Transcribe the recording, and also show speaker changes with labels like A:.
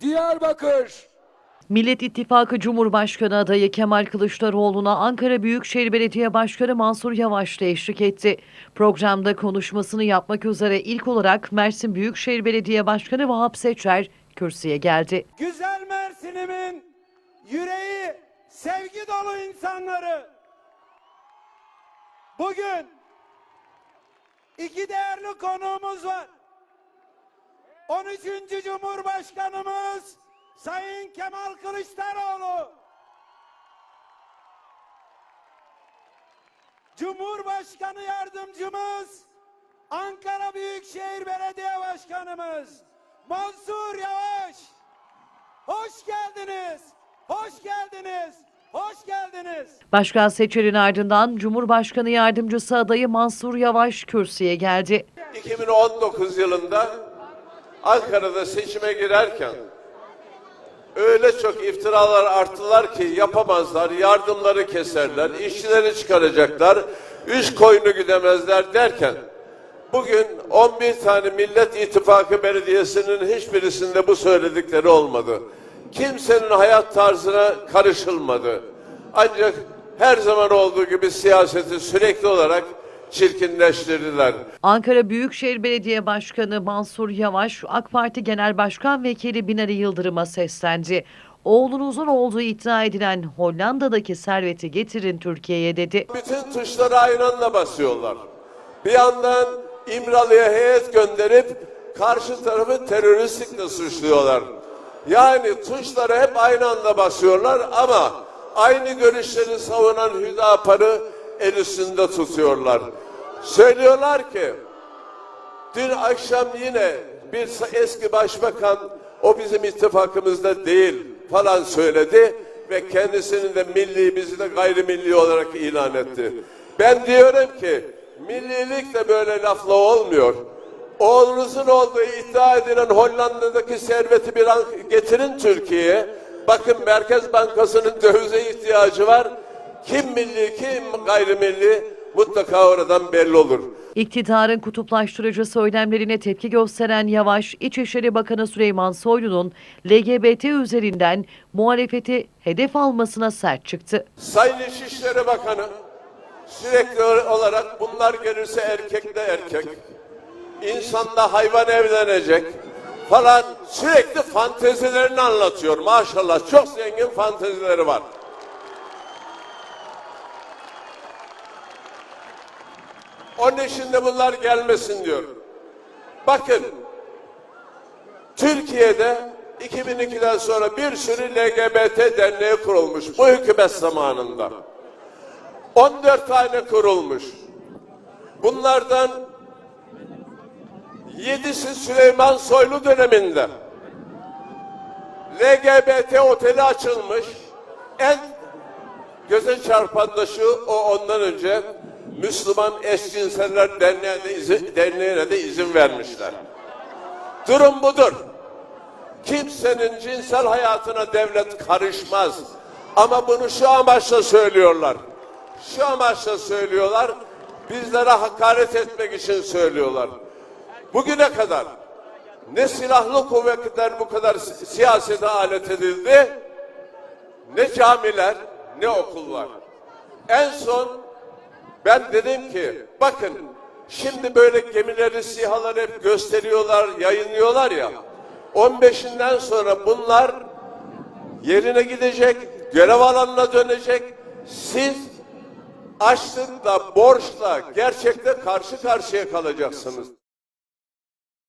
A: Diyarbakır,
B: Millet İttifakı Cumhurbaşkanı adayı Kemal Kılıçdaroğlu'na Ankara Büyükşehir Belediye Başkanı Mansur Yavaş da eşlik etti. Programda konuşmasını yapmak üzere ilk olarak Mersin Büyükşehir Belediye Başkanı Vahap Seçer kürsüye geldi.
A: güzel Mersin'imin yüreği sevgi dolu insanları. Bugün iki değerli konuğumuz var. 13. Cumhurbaşkanımız Sayın Kemal Kılıçdaroğlu. Cumhurbaşkanı yardımcımız Ankara Büyükşehir Belediye Başkanımız Mansur Yavaş. Hoş geldiniz. Hoş geldiniz. Hoş geldiniz.
B: Başkan Seçer'in ardından Cumhurbaşkanı Yardımcısı adayı Mansur Yavaş kürsüye geldi.
C: 2019 yılında Ankara'da seçime girerken öyle çok iftiralar arttılar ki yapamazlar, yardımları keserler, işçileri çıkaracaklar, üç koyunu güdemezler derken bugün 11 tane Millet İttifakı belediyesinin hiçbirisinde bu söyledikleri olmadı. Kimsenin hayat tarzına karışılmadı. Ancak her zaman olduğu gibi siyaseti sürekli olarak çirkinleştirdiler.
B: Ankara Büyükşehir Belediye Başkanı Mansur Yavaş, AK Parti Genel Başkan Vekili Binali Yıldırım'a seslendi. Oğlunuzun olduğu iddia edilen Hollanda'daki serveti getirin Türkiye'ye dedi.
C: Bütün tuşları aynı anda basıyorlar. Bir yandan İmralı'ya heyet gönderip karşı tarafı teröristlikle suçluyorlar. Yani tuşları hep aynı anda basıyorlar ama aynı görüşleri savunan Hüdapar'ı el üstünde tutuyorlar. Söylüyorlar ki Dün akşam yine bir eski başbakan o bizim ittifakımızda değil falan söyledi ve kendisinin de milli bizi de gayrimilli olarak ilan etti. Ben diyorum ki millilik de böyle lafla olmuyor. Oğlunuzun olduğu iddia edilen Hollanda'daki serveti bir an getirin Türkiye'ye. Bakın Merkez Bankası'nın dövize ihtiyacı var. Kim milli kim gayrimilli mutlaka oradan belli olur.
B: İktidarın kutuplaştırıcı söylemlerine tepki gösteren Yavaş, İçişleri Bakanı Süleyman Soylu'nun LGBT üzerinden muhalefeti hedef almasına sert çıktı.
C: Sayın İçişleri Bakanı sürekli olarak bunlar gelirse erkek de erkek, insanla hayvan evlenecek falan sürekli fantezilerini anlatıyor. Maşallah çok zengin fantezileri var. Onun için bunlar gelmesin diyor. Bakın Türkiye'de 2002'den sonra bir sürü LGBT derneği kurulmuş bu hükümet zamanında. 14 tane kurulmuş. Bunlardan yedisi Süleyman Soylu döneminde. LGBT oteli açılmış. En göze çarpan da şu, o ondan önce Müslüman Eşcinseller Derneği'ne de izin, derneğine de izin vermişler. Durum budur. Kimsenin cinsel hayatına devlet karışmaz. Ama bunu şu amaçla söylüyorlar. Şu amaçla söylüyorlar. Bizlere hakaret etmek için söylüyorlar. Bugüne kadar ne silahlı kuvvetler bu kadar si- siyasete alet edildi, ne camiler, ne okullar. En son ben dedim ki bakın şimdi böyle gemileri, sihaları hep gösteriyorlar, yayınlıyorlar ya. 15'inden sonra bunlar yerine gidecek, görev alanına dönecek. Siz açlıkla, borçla gerçekte karşı karşıya kalacaksınız.